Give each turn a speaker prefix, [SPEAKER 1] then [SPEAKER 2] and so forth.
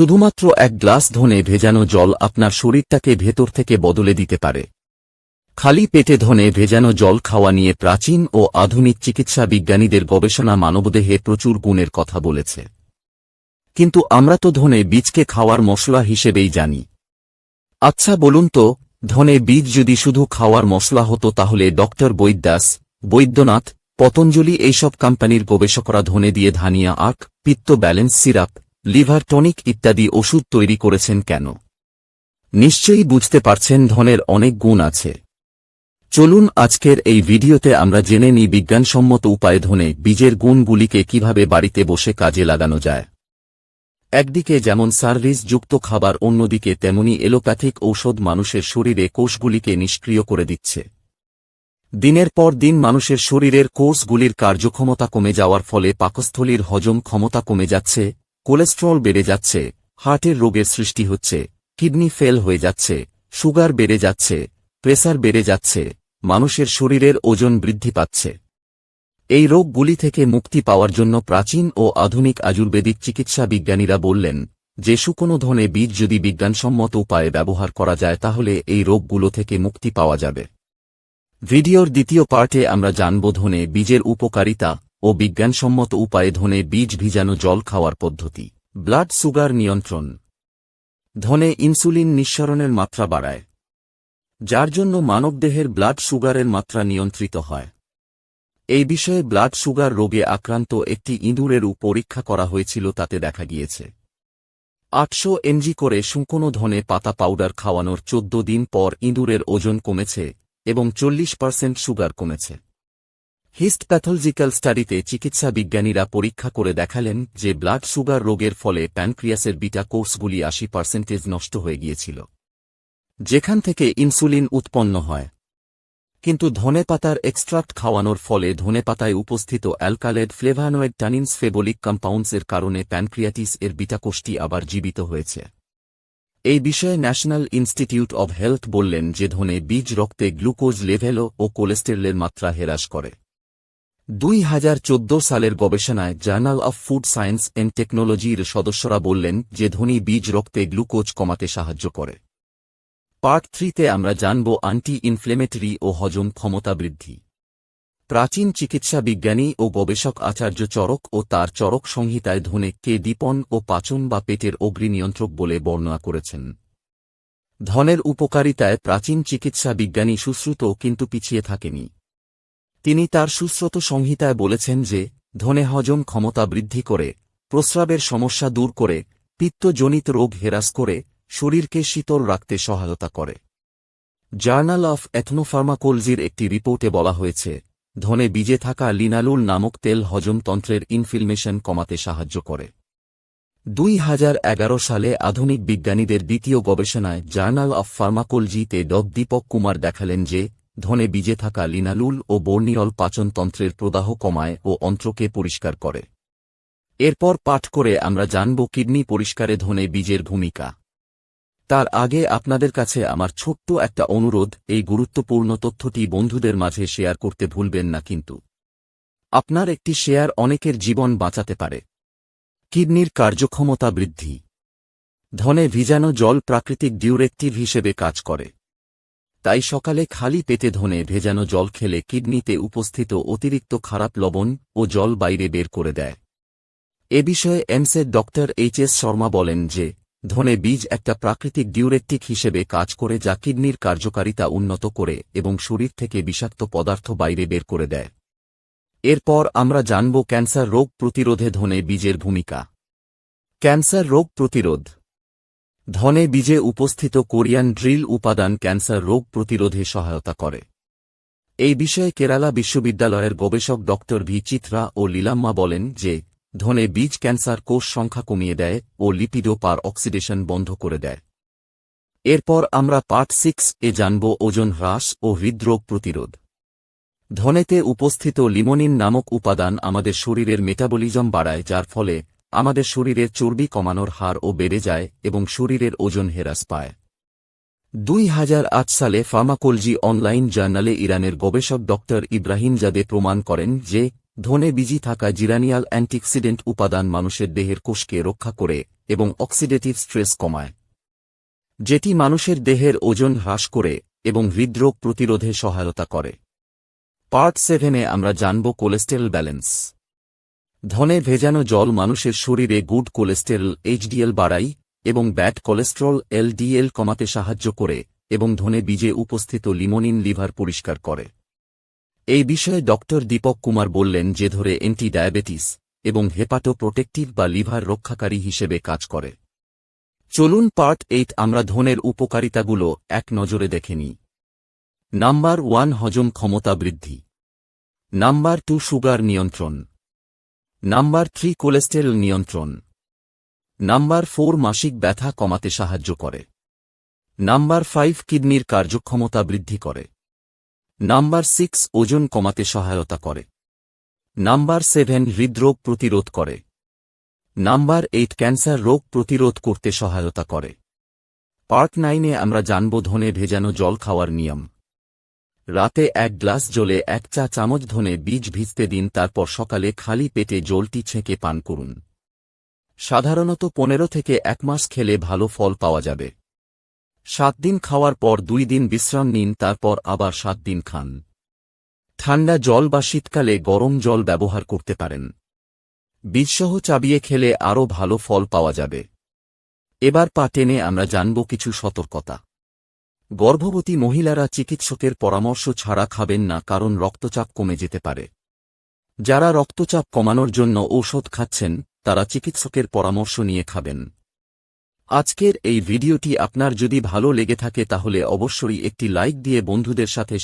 [SPEAKER 1] শুধুমাত্র এক গ্লাস ধনে ভেজানো জল আপনার শরীরটাকে ভেতর থেকে বদলে দিতে পারে। খালি পেটে ধনে ভেজানো জল খাওয়া নিয়ে প্রাচীন ও আধুনিক চিকিৎসা বিজ্ঞানীদের গবেষণা মানবদেহে প্রচুর গুণের কথা বলেছে। কিন্তু আমরা তো ধনে বীজকে খাওয়ার মশলা হিসেবেই জানি। আচ্ছা বলুন তো, ধনে বীজ যদি শুধু খাওয়ার মশলা হতো তাহলে ডক্টর বৈদ্যাস, বৈদ্যনাথ, পতঞ্জলি এইসব কোম্পানির গবেষকরা ধনে দিয়ে ধানিয়া আখ, পিত্ত ব্যালেন্স সিরাপ লিভার টনিক ইত্যাদি ওষুধ তৈরি করেছেন কেন? নিশ্চয়ই বুঝতে পারছেন ধনের অনেক গুণ আছে। চলুন আজকের এই ভিডিওতে আমরা জেনে নিই বিজ্ঞানসম্মত উপায়ে ধনে বীজের গুণগুলিকে কীভাবে বাড়িতে বসে কাজে লাগানো যায়। একদিকে যেমন সার্ভিস যুক্ত খাবার, অন্যদিকে তেমনি এলোপ্যাথিক ঔষধ মানুষের শরীরে কোষগুলিকে নিষ্ক্রিয় করে দিচ্ছে। দিনের পর দিন মানুষের শরীরের কোষগুলির কার্যক্ষমতা কমে যাওয়ার ফলে পাকস্থলীর হজম ক্ষমতা কমে যাচ্ছে কোলেস্ট্রল বেড়ে যাচ্ছে, হার্টের রোগের সৃষ্টি হচ্ছে, কিডনি ফেল হয়ে যাচ্ছে, সুগার বেড়ে যাচ্ছে, প্রেসার বেড়ে যাচ্ছে, মানুষের শরীরের ওজন বৃদ্ধি পাচ্ছে। এই রোগগুলি থেকে মুক্তি পাওয়ার জন্য প্রাচীন ও আধুনিক আয়ুর্বেদিক চিকিৎসা বিজ্ঞানীরা বললেন, যে শুকনো ধনে বীজ যদি বিজ্ঞানসম্মত উপায়ে ব্যবহার করা যায় তাহলে এই রোগগুলো থেকে মুক্তি পাওয়া যাবে। ভিডিওর দ্বিতীয় পার্টে আমরা জানব ধনে বীজের উপকারিতা ও বিজ্ঞানসম্মত উপায়ে ধনে বীজ ভিজানো জল খাওয়ার পদ্ধতি। ব্লাড সুগার নিয়ন্ত্রণ। ধনে ইনসুলিন নিঃসরণের মাত্রা বাড়ায়, যার জন্য মানবদেহের ব্লাড সুগারের মাত্রা নিয়ন্ত্রিত হয়। এই বিষয়ে ব্লাড সুগার রোগে আক্রান্ত একটি ইঁদুরেরও পরীক্ষা করা হয়েছিল তাতে দেখা গিয়েছে। আটশো এমজি করে শুকনো ধনে পাতা পাউডার খাওয়ানোর চোদ্দ দিন পর ইঁদুরের ওজন কমেছে এবং চল্লিশ পার্সেন্ট সুগার কমেছে। হিস্ট প্যাথোলজিক্যাল স্টাডিতে চিকিৎসা বিজ্ঞানীরা পরীক্ষা করে দেখালেন যে ব্লাড সুগার রোগের ফলে প্যানক্রিয়াসের বিটা কোর্সগুলি আশি পার্সেন্টেজ নষ্ট হয়ে গিয়েছিল, যেখান থেকে ইনসুলিন উৎপন্ন হয়। কিন্তু ধনে পাতার এক্সট্রাক্ট খাওয়ানোর ফলে ধনে পাতায় উপস্থিত অ্যালকালেড ফ্লেভানোয়েড টানিনস ফেবলিক কম্পাউন্ডসের কারণে প্যানক্রিয়াটিস এর বিটাকোষটি আবার জীবিত হয়েছে। এই বিষয়ে ন্যাশনাল ইনস্টিটিউট অব হেলথ বললেন যে ধনে বীজ রক্তে গ্লুকোজ লেভেল ও কোলেস্টেরলের মাত্রা হ্রাস করে। দুই হাজার চোদ্দ সালের গবেষণায় journal of food science and টেকনোলজির সদস্যরা বললেন যে ধনী বীজ রক্তে গ্লুকোজ কমাতে সাহায্য করে। পার্ট থ্রিতে আমরা জানব আন্টি ইনফ্লেমেটরি ও হজম ক্ষমতা বৃদ্ধি। প্রাচীন চিকিৎসা বিজ্ঞানী ও গবেষক আচার্য চরক ও তার চরক সংহিতায় ধনে কে দীপন ও পাচন বা পেটের অগ্নি নিয়ন্ত্রক বলে বর্ণনা করেছেন। ধনের উপকারিতায় প্রাচীন চিকিৎসা বিজ্ঞানী সুশ্রুত কিন্তু পিছিয়ে থাকেনি। তিনি তার সুশ্রুত সংহিতায় বলেছেন যে, ধনে হজম ক্ষমতা বৃদ্ধি করে, প্রস্রাবের সমস্যা দূর করে, পিত্তজনিত রোগ হেরাস করে, শরীরকে শীতল রাখতে সহায়তা করে। জার্নাল অফ এথনোফার্মাকোলজির একটি রিপোর্টে বলা হয়েছে, ধনে বীজে থাকা লিনালুল নামক তেল হজমতন্ত্রের ইনফিলমেশন কমাতে সাহায্য করে। দুই হাজার এগারো সালে আধুনিক বিজ্ঞানীদের দ্বিতীয় গবেষণায় জার্নাল অফ ফার্মাকোলজিতে ড দীপক কুমার দেখালেন যে ধনে বীজে থাকা লিনালুল ও বর্নিয়ল পাচনতন্ত্রের প্রদাহ কমায় ও অন্ত্রকে পরিষ্কার করে। এরপর পাঠ করে আমরা জানব কিডনি পরিষ্কারে ধনে বীজের ভূমিকা। তার আগে আপনাদের কাছে আমার ছোট্ট একটা অনুরোধ, এই গুরুত্বপূর্ণ তথ্যটি বন্ধুদের মাঝে শেয়ার করতে ভুলবেন না কিন্তু। আপনার একটি শেয়ার অনেকের জীবন বাঁচাতে পারে। কিডনির কার্যক্ষমতা বৃদ্ধি। ধনে ভিজানো জল প্রাকৃতিক ডিউরেক্টিভ হিসেবে কাজ করে। তাই সকালে খালি পেটে ধনে ভেজানো জল খেলে কিডনিতে উপস্থিত অতিরিক্ত খারাপ লবণ ও জল বাইরে বের করে দেয়। এ বিষয়ে এমসের ডক্টর এইচ এস শর্মা বলেন যে, ধনে বীজ একটা প্রাকৃতিক ডিউরেক্টিক হিসেবে কাজ করে যা কিডনির কার্যকারিতা উন্নত করে এবং শরীর থেকে বিষাক্ত পদার্থ বাইরে বের করে দেয়। এরপর আমরা জানব ক্যান্সার রোগ প্রতিরোধে ধনে বীজের ভূমিকা। ক্যান্সার রোগ প্রতিরোধ ধনে বীজে উপস্থিত কোরিয়ান ড্রিল উপাদান ক্যান্সার রোগ প্রতিরোধে সহায়তা করে। এই বিষয়ে কেরালা বিশ্ববিদ্যালয়ের গবেষক ড. ভি. চিত্রা ও লীলাম্মা বলেন যে, ধনে বীজ ক্যান্সার কোষ সংখ্যা কমিয়ে দেয় ও লিপিডো পার অক্সিডেশন বন্ধ করে দেয়। এরপর আমরা পার্ট সিক্স এ জানব ওজন হ্রাস ও হৃদরোগ প্রতিরোধ। ধনেতে উপস্থিত লিমোনিন নামক উপাদান আমাদের শরীরের মেটাবলিজম বাড়ায়, যার ফলে আমাদের শরীরের চর্বি কমানোর হার ও বেড়ে যায় এবং শরীরের ওজন হেরাস পায়। দুই হাজার আট সালে ফার্মাকোলজি অনলাইন জার্নালে ইরানের গবেষক ড ইব্রাহিম জাদে প্রমাণ করেন যে, ধনে বিজি থাকা জিরানিয়াল অ্যান্টিঅক্সিডেন্ট উপাদান মানুষের দেহের কোষকে রক্ষা করে এবং অক্সিডেটিভ স্ট্রেস কমায়। যেটি মানুষের দেহের ওজন হ্রাস করে এবং হৃদরোগ প্রতিরোধে সহায়তা করে। পার্ট সেভেনে আমরা জানব কোলেস্টেরল ব্যালেন্স। ধনে ভেজানো জল মানুষের শরীরে গুড কোলেস্টেরল, এইচডিএল বাড়াই এবং ব্যাড কোলেস্ট্রল, এলডিএল কমাতে সাহায্য করে এবং ধনে বীজে উপস্থিত লিমোনিন লিভার পরিষ্কার করে। এই বিষয়ে ডক্টর দীপক কুমার বললেন যে ধরে অ্যান্টি ডায়াবেটিস এবং হেপাটো প্রোটেক্টিভ বা লিভার রক্ষাকারী হিসেবে কাজ করে। চলুন পার্ট এইট আমরা ধনের উপকারিতাগুলো এক নজরে দেখে নাম্বার ওয়ান, হজম ক্ষমতা বৃদ্ধি। নাম্বার টু, সুগার নিয়ন্ত্রণ। নাম্বার থ্রি কোলেস্টেরল নিয়ন্ত্রণ। নাম্বার ফোর মাসিক ব্যথা কমাতে সাহায্য করে। নাম্বার ফাইভ কিডনির কার্যক্ষমতা বৃদ্ধি করে। নাম্বার সিক্স ওজন কমাতে সহায়তা করে। নাম্বার সেভেন হৃদরোগ প্রতিরোধ করে। নাম্বার এইট ক্যান্সার রোগ প্রতিরোধ করতে সহায়তা করে। পার্ট নাইনে আমরা জানব ধনে ভেজানো জল খাওয়ার নিয়ম। রাতে এক গ্লাস জলে এক চা চামচ ধনে বীজ ভিজতে দিন, তারপর সকালে খালি পেটে জলটি ছেঁকে পান করুন। সাধারণত পনেরো থেকে এক মাস খেলে ভালো ফল পাওয়া যাবে। সাত দিন খাওয়ার পর দুই দিন বিশ্রাম নিন, তারপর আবার সাত দিন খান। ঠান্ডা জল বা শীতকালে গরম জল ব্যবহার করতে পারেন। বীজসহ চাবিয়ে খেলে আরও ভালো ফল পাওয়া যাবে। এবার পা টেনে আমরা জানব কিছু সতর্কতা। গর্ভবতী মহিলারা চিকিৎসকের পরামর্শ ছাড়া খাবেন না কারণ রক্তচাপ কমে যেতে পারে। যারা রক্তচাপ কমানোর জন্য ঔষধ খাচ্ছেন, তারা চিকিৎসকের পরামর্শ নিয়ে খাবেন। আজকের এই ভিডিওটি আপনার যদি ভালো লেগে থাকে তাহলে অবশ্যই একটি লাইক দিয়ে বন্ধুদের সাথে